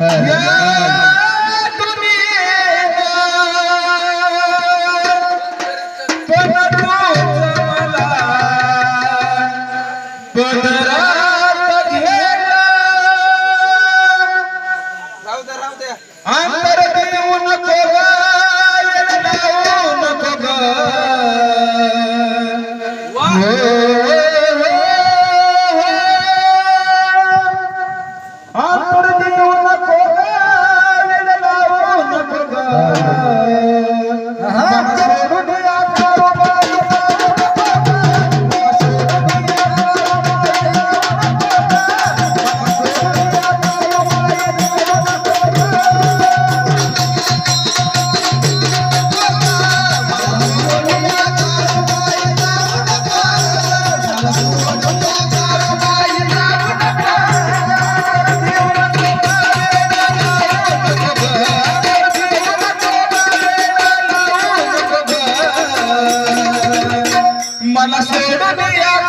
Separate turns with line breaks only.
या तुमियेगा तुम्याँ परतो जालाँ बनराँ प्येगाँ
राउ दा राउ
মানুষের